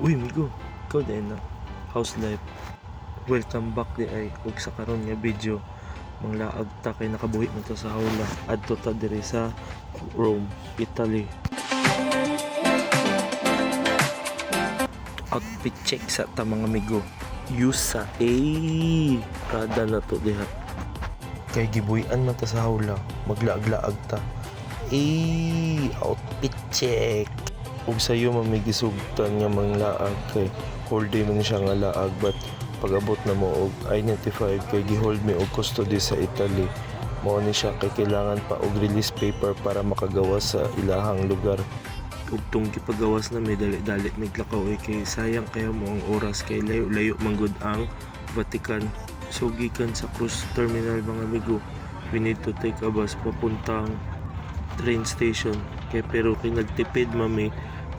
Uy, migo. Ikaw din na. House life. Welcome back di ay ug sa karon nga video manglaag ta kay nakabuhi man ta sa hawla adto ta diri sa Rome, Italy. Outfit check sa ta mga amigo. Yusa A. Prada na to diha. Kay gibuhian man ta sa hawla, maglaag-laag ta. Eh, outfit check. Ug sayo mamigisugtan nga manglaag kay whole day man siya nga laag but pag-abot na mo og I-95 kay gihold mi og custody sa Italy. Mao ni siya kay kailangan pa og release paper para makagawas sa ilahang lugar. Ug tong gipagawas na may dali-dali naglakaw eh, kay sayang kayo mo ang oras kay layo-layo manggod ang Vatican. So gikan sa cruise terminal mga amigo we need to take a bus papuntang train station kay pero kay nagtipid mami.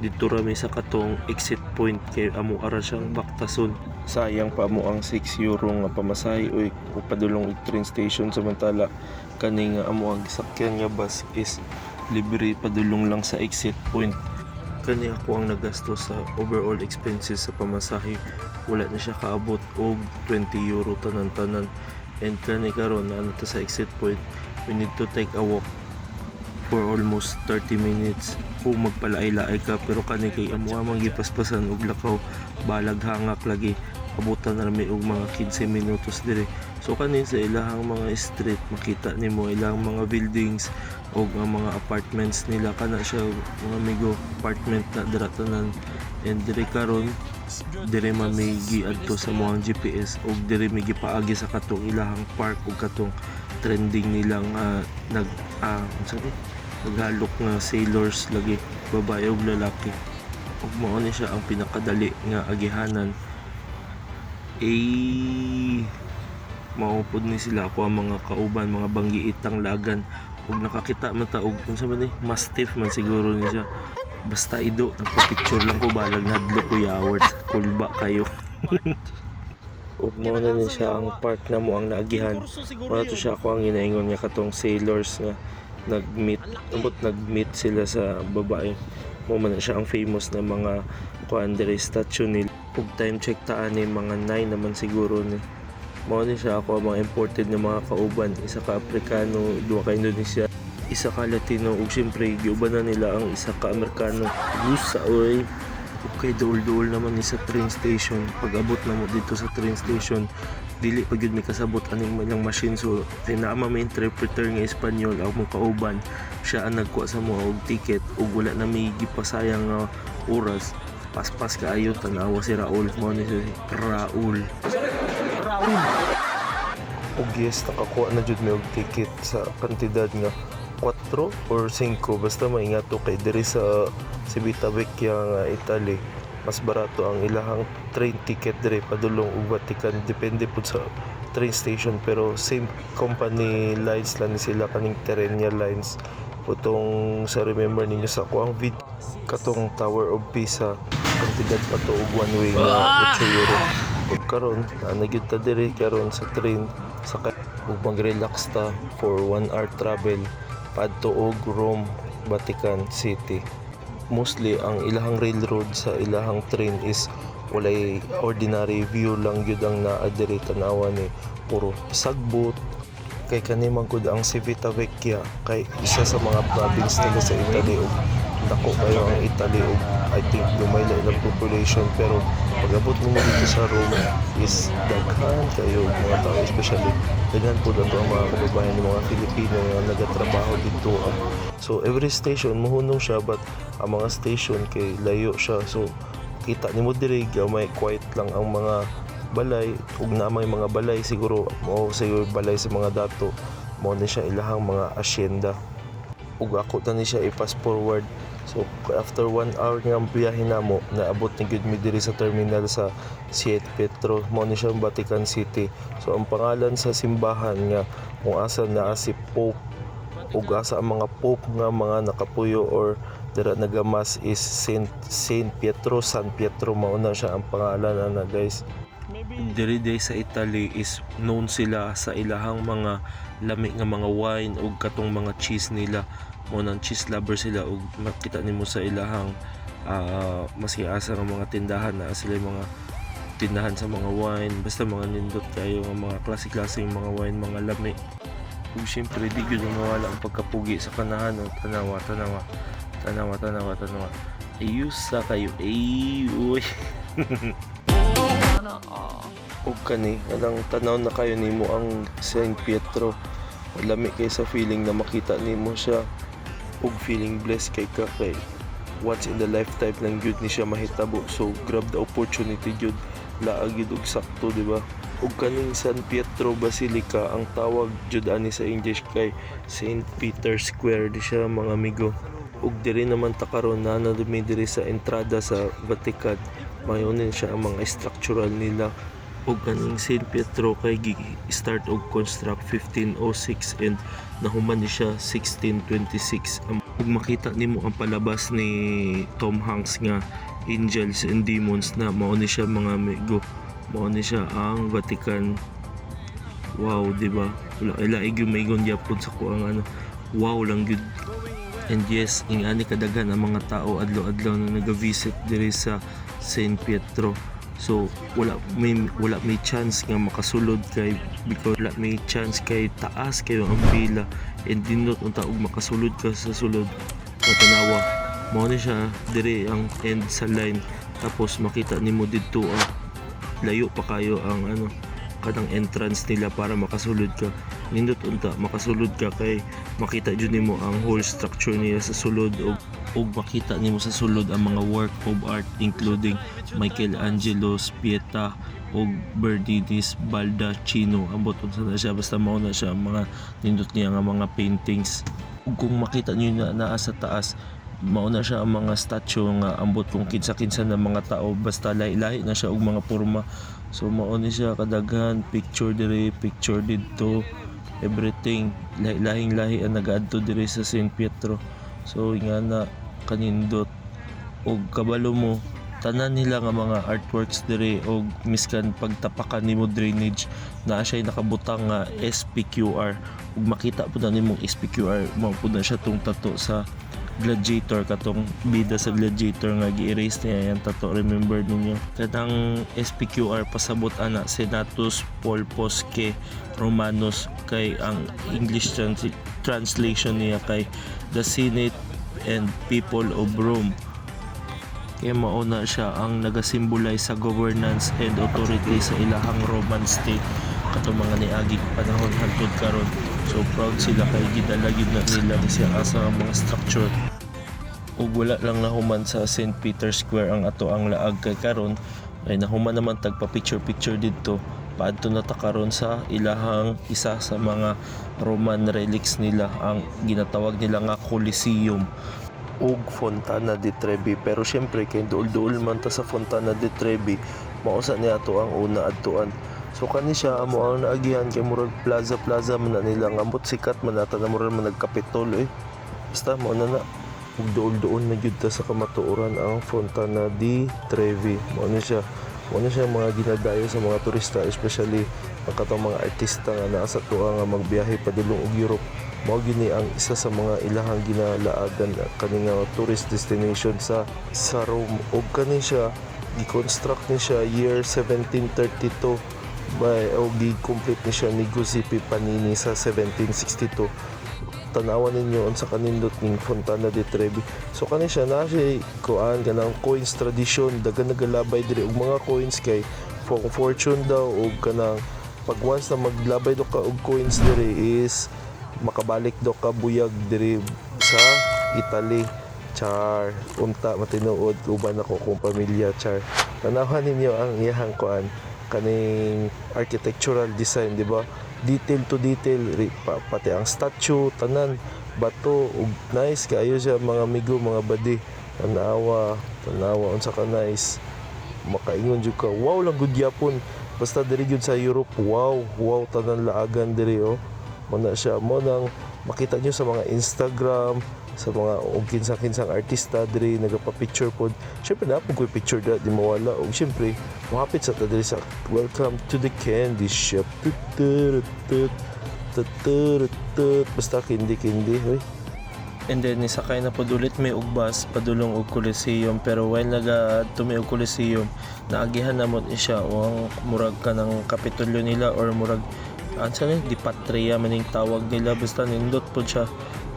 Dito rami sa katong exit point kay amo ara siyang baktason. Sayang pa mo ang 6 euro nga pamasahe uy padulong train station. Samantala kani nga amo ang sakyan nga bus is libre padulong lang sa exit point. Kani ako ang nagasto sa overall expenses sa pamasahe. Wala na siya kaabot og 20 euro tanan-tanan. And kani karon na ano sa exit point we need to take a walk for almost 30 minutes. Kung magpalaay-laay ka pero kani kay amo amang gipaspasan og lakaw. Balag hangak lagi. Abutan na rami og mga 15 minutos dire. So kani sa ilahang mga street makita nimo ilang mga buildings og ang mga apartments nila. Kana siya mga amigo apartment na dira and dire karon dire mamigi adto sa mga GPS og dire mi gipaagi sa katong ilahang park ug katong trending nilang ah, nag ah, unsa ni maghalok nga sailors lagi. Babae ug lalaki. Ug mao ni siya ang pinakadali nga agihanan. Eh maupod ni sila ako ang mga kauban mga banggiitang lagan. Ug nakakita man ta og unsa man ni? Mastiff man siguro ni siya. Basta ido nagpa-picture lang ko balag nadlo ko yaward. Kulba kayo. Ug mao na ni siya ang park na mo ang naagihan. Wala to siya ako ang inaingon niya katong sailors nga nag-meet, abot nag-meet sila sa babae. Mo man siya ang famous na mga kuan diri statue ni ug time check ta ani mga 9 naman siguro ni. Mao ni siya ako mga imported na mga kauban, isa ka Afrikano, duha ka Indonesia, isa ka Latino ug syempre giuban na nila ang isa ka Amerikano. Gusa oy. Okay, duol-duol naman ni sa train station. Pag abot na mo dito sa train station, dili pag yun may kasabot aning ilang machine. So kay naa interpreter nga Espanyol ang mong kauban siya ang nagkuha sa mo og ticket ug wala na may gipasayang nga oras. Paspas kaayo tanawa si Raul. Mo ni si Raul. Og yes nakakuha na jud mi og ticket sa kantidad nga 4 or 5 basta maingat to kay diri sa Civitavecchia nga Italy mas barato ang ilahang train ticket dire padulong ug Vatican. Depende pud sa train station pero same company lines lang sila kaning Terrenia lines putong sa remember ninyo sa kuang vid katong Tower of Pisa kantidad pa to og one way nga 8 euro ug karon na gyud ta dire karon sa train sa ug mag-relax ta for 1 hour travel padto og Rome Vatican City mostly ang ilahang railroad sa ilahang train is walay ordinary view lang gyud ang naa diri tanawa ni puro sagbot. Kay kani man gud ang Civitavecchia kay isa sa mga province nila sa Italy ug dako kayo ang Italy ug I think lumay na ilang population pero pag-abot mo dito sa Rome is daghan kayo mga tao especially daghan po dato ang mga kababayan ng mga Filipino nga nagatrabaho dito so every station muhunong siya but ang mga station kay layo siya. So kita nimo diri may quiet lang ang mga balay. Ug na may mga balay siguro mo siguro balay sa mga dato. Mo ni siya ilahang mga asyenda. Ug ako ta ni siya i-fast forward so after one hour nga biyahe namo naabot ni gud diri sa terminal sa Siete Petro mo ni siya ang Vatican City. So ang pangalan sa simbahan nga kung asa naa si Pope ug asa ang mga Pope nga mga nakapuyo or dira nagamas is Saint Saint Pietro San Pietro mao na siya ang pangalan na guys. Diri day sa Italy is known sila sa ilahang mga lami nga mga wine ug katong mga cheese nila mo nang cheese lover sila ug makita nimo sa ilahang ah maski asa nga mga tindahan na sila yung mga tindahan sa mga wine basta mga nindot kayo nga mga klase-klase mga wine mga lami. Ug syempre di gyud mawala ang pagkapugi sa kanahan no? tanawa tanawa tanawa tanawa tanawa. Ayus sa kayo. Ay uy ug kani anang tanaw na kayo nimo ang Saint Pietro. Lami kay sa feeling na makita nimo siya ug feeling blessed kay ka kay once in the lifetime lang gyud ni siya mahitabo. So grab the opportunity gyud laag gyud og sakto di ba? Ug kaning San Pietro Basilica ang tawag jud ani sa English kay Saint Peter Square di siya mga amigo. Ug diri naman ta karon na nadumi diri sa entrada sa Vatican. Mayonin siya ang mga structural nila ug kaning Saint Pietro kay gi- start og construct 1506 and nahuman ni siya 1626 Am- ug makita nimo ang palabas ni Tom Hanks nga Angels and Demons na mao ni siya mga amigo. Mao ni siya ang Vatican. Wow di ba? Wala yung maingon gyapon sa ko ang ano. Wow lang gyud and yes ingani kadaghan ang mga tao adlaw-adlaw na naga-visit diri sa Saint Pietro so wala may wala may chance nga makasulod kay because wala may chance kay taas kayo ang pila. And dinot unta og makasulod ka sa sulod matanawa mao ni siya diri ang end sa line. Tapos makita nimo didto ah, layo pa kayo ang ano kanang entrance nila para makasulod ka nindot unta makasulod ka kay makita jud nimo ang whole structure nila sa sulod og og makita nimo sa sulod ang mga work of art including Michelangelo Pieta og Bernardis Baldacchino. Ambot unsa na siya basta mao na siya ang mga nindot niya nga mga paintings. Ug kung makita niyo na naa sa taas mao na siya ang mga statue nga ambot kung kinsa-kinsa na mga tao basta lahi-lahi na siya og mga porma. So mao ni siya kadaghan picture diri picture didto everything. Lahi-lahing lahi ang nagaadto diri sa St. Pietro. So nga na kanindot. Og kabalo mo tanan nila nga mga artworks diri og miskan pagtapakan nimo drainage na siya nakabutang nga SPQR ug makita po na nimong SPQR mao po na siya tong tato sa gladiator katong bida sa gladiator nga gi-erase niya yung tato remember ninyo. Kanang SPQR pasabot ana Senatus Pulposque Romanus kay ang English trans- translation niya kay the Senate and people of Rome kaya mauna siya ang nagasimbolize sa governance and authority sa ilahang Roman state. Katong mga niaging panahon hangtod karon. So proud sila kay gidalagid na nila siya asa ang mga structure ug wala lang nahuman sa St. Peter's Square ang ato ang laag kay karon ay nahuman naman tagpa picture picture didto. Paadto na ta karon sa ilahang isa sa mga Roman relics nila ang ginatawag nila nga Colosseum ug Fontana di Trevi pero syempre kay duol-duol man ta sa Fontana di Trevi mausa ni ato ang una adtuan so kani siya amo ang naagihan kay murag plaza plaza man na nila nga sikat man nata na murag man eh. Basta mo na na ug duol-duol na gyud sa kamatuoran ang Fontana di Trevi. Mo na siya mo na siya mga ginadayo sa mga turista especially ang katong mga artista nga naa sa tuwa nga magbiyahe padulong og Europe. Mao gini ang isa sa mga ilahang ginalaagan kani nga tourist destination sa sa Rome. Ug kani siya gi-construct ni siya year 1732 by o gi-complete ni siya ni Giuseppe Panini sa 1762 tanawan ninyo unsa kanindot ning Fontana di Trevi. So kani siya na siya kuan kanang coins tradition dagan nagalabay diri og mga coins kay for fortune daw og kanang pag once na maglabay do ka og coins diri is makabalik do ka buyag diri sa Italy. Char unta matinuod uban ako kung pamilya char. Tanawan ninyo ang iyahang kuan kaning architectural design di ba? Detail to detail pati ang statue tanan bato ug nice kaayo siya mga amigo mga badi tanawa tanawa unsa ka nice makaingon jud ka wow lang gud gyapon basta diri gyud sa Europe wow wow tanan laagan diri oh. Mo na siya mo nang makita nyo sa mga Instagram sa mga og kinsa-kinsang artista diri nagapa-picture pod syempre na po picture da di mawala. Og syempre mohapit sa ta diri sa welcome to the candy shop. Basta kindi kindi hoy And then nisakay na pod ulit may og bus padulong og Coliseum pero while naga tumi og Coliseum naagihan na mo ni siya o murag ka ng kapitulyo nila or murag ansa ni di patria maning tawag nila basta nindot pod siya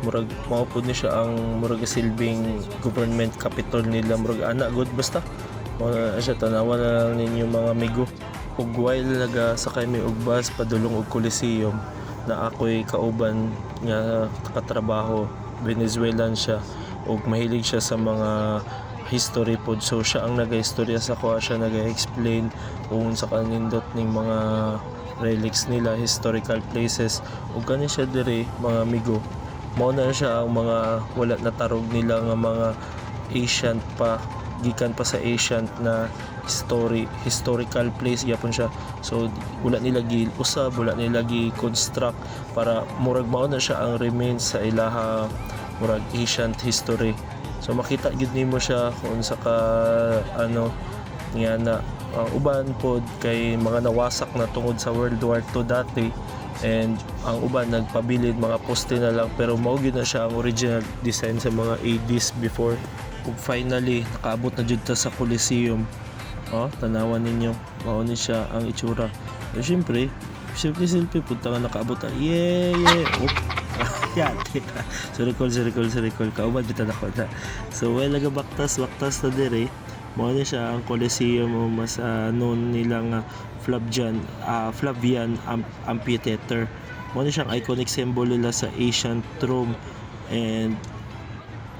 murag mao pod ni siya ang murag silbing government capital nila murag ana good basta. Mo siya tanawa na lang ninyo mga amigo. Ug while naga sakay mi og bus padulong og Coliseum na ako'y kauban nga katrabaho. Venezuelan siya ug mahilig siya sa mga history pod. So siya ang naga-istorya sa kuha siya naga-explain kung sa kanindot ning mga relics nila historical places. Ug kani siya dire mga amigo mao na siya ang mga wala na tarog nila nga mga ancient pa gikan pa sa ancient na story historical place gyapon siya. So wala nila gi usab wala nila gi construct para murag mao na siya ang remains sa ilaha murag ancient history. So makita gid nimo siya kung sa ka ano nga na ang uban pod kay mga nawasak na tungod sa World War II dati and ang uban nagpabilid mga poste na lang. Pero mao gyud na siya ang original design sa mga 80s before. Ug finally nakaabot na jud ta sa Coliseum. Oh tanawan ninyo. Mao ni siya ang itsura. So syempre selfie selfie punta nga nakaabot ta. Yeah yeah. Oop. yan sorry call sorry call sorry call kauban bitan ako na. So well naga baktas na dire. Mao ni siya ang Coliseum o mas ah, known nilang uh, Flavian ah, Flavian Am- Amphitheater. Mao ni siyang iconic symbol nila sa ancient Rome and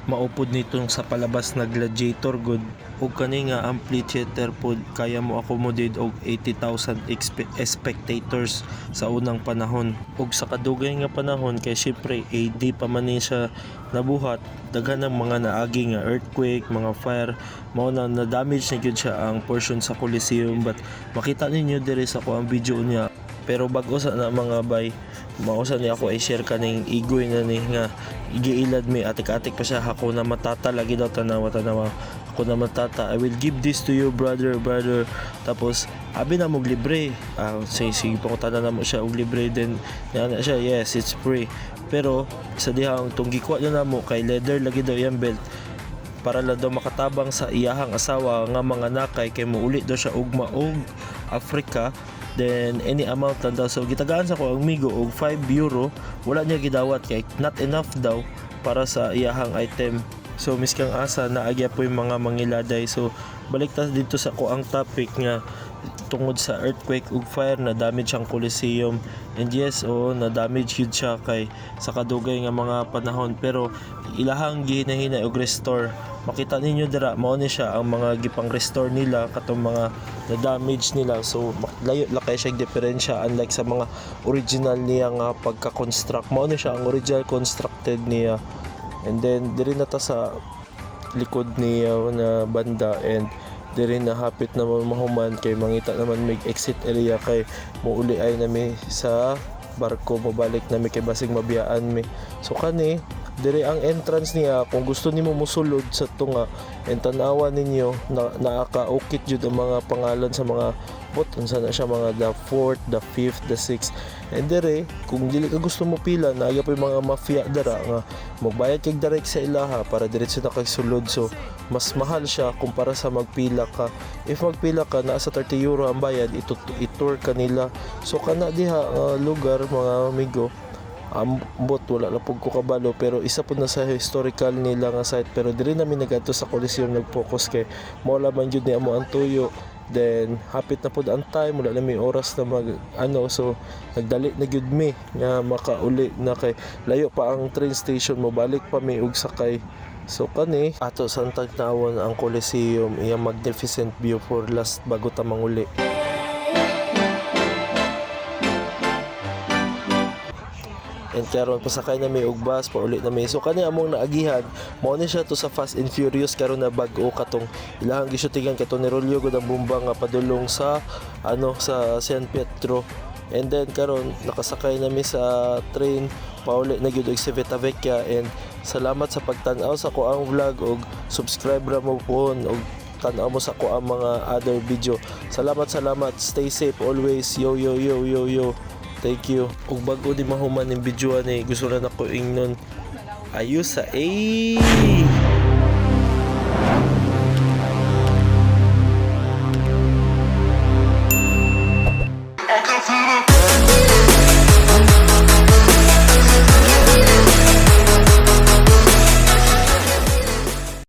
maupod nitong sa palabas na gladiator good ug kani nga amphitheater pod kaya mo accommodate og 80,000 expe- spectators sa unang panahon. Ug sa kadugay nga panahon kay syempre AD pa man siya nabuhat daghan ng mga naagi nga earthquake mga fire mao na na damage na gyud siya ang portion sa Coliseum. But makita ninyo diri sa kuang video niya. Pero bago sa na mga bay mausa ni ako i-share kaning igoy na ni nga igiilad mi atik-atik pa siya ako na matata lagi daw tanawa tanawa ako na matata. I will give this to you brother brother. Tapos abi na mog libre. Ah say sige pa ko tanan na mo siya og libre then na siya. Yes it's free. Pero sa diha ang tong gikuha na mo kay leather lagi daw yung belt. Para lang daw makatabang sa iyahang asawa nga mga nakay kay muuli daw siya og Africa. Then any amount lang daw. So gitagaan sa ko ang migo og 5 euro. Wala niya gidawat kay not enough daw para sa iyahang item so miskang asa naagya po yung mga mangiladay. So balik ta dito sa ko ang topic nga tungod sa earthquake ug fire na damage ang Coliseum. And yes oh na damage yun siya kay sa kadugay nga mga panahon. Pero ilahang gihinahinay og restore. Makita ninyo dira mao ni siya ang mga gipang restore nila katong mga na damage nila. So layo la siya diferensya unlike sa mga original niya nga pagka-construct. Mao ni siya ang original constructed niya and then diri na ta sa likod niya na banda and diri na hapit na mahuman kay mangita naman may exit area kay muuli ay nami sa barko mabalik nami kay basig mabiyaan mi. So kani diri ang entrance niya kung gusto nimo musulod sa tunga and tanawa ninyo na naakaukit jud ang mga pangalan sa mga bot. Unsa na siya mga the 4th, the 5th, the 6th and dire kung dili ka gusto mo pila na pa mga mafia dara nga magbayad kay direct sa ilaha para diretso na kay sulod so mas mahal siya kumpara sa magpila ka. If magpila ka naa sa 30 euro ang bayad ito itour ka nila. So kana diha nga lugar mga amigo ambot wala na pug ko kabalo pero isa po na sa historical nila nga site. Pero diri namin nagadto sa Coliseum nag-focus kay mao man jud ni amo ang tuyo then hapit na pud ang time wala na may oras na mag ano so nagdali na gyud mi nga makauli na kay layo pa ang train station mo balik pa mi og sakay. So kani ato sa tagtawon ang Coliseum iya magnificent view for last bago ta manguli. And karon pasakay na may og bus pa uli na may. So kani among naagihan, mao ni siya to sa Fast and Furious karon na bag-o katong ilahang gisyutingan kato ni Rolio gud ang bomba nga padulong sa ano sa San Pietro. And then karon nakasakay na mi sa train pauli na gyud og Civitavecchia and salamat sa pagtan-aw sa ko ang vlog og subscribe ra mo po og tan-aw mo sa ko ang mga other video. Salamat salamat. Stay safe always. Yo yo yo yo yo. Thank you. Ug bago di mahuman ng video ni gusto na nako ingnon Ayos sa A.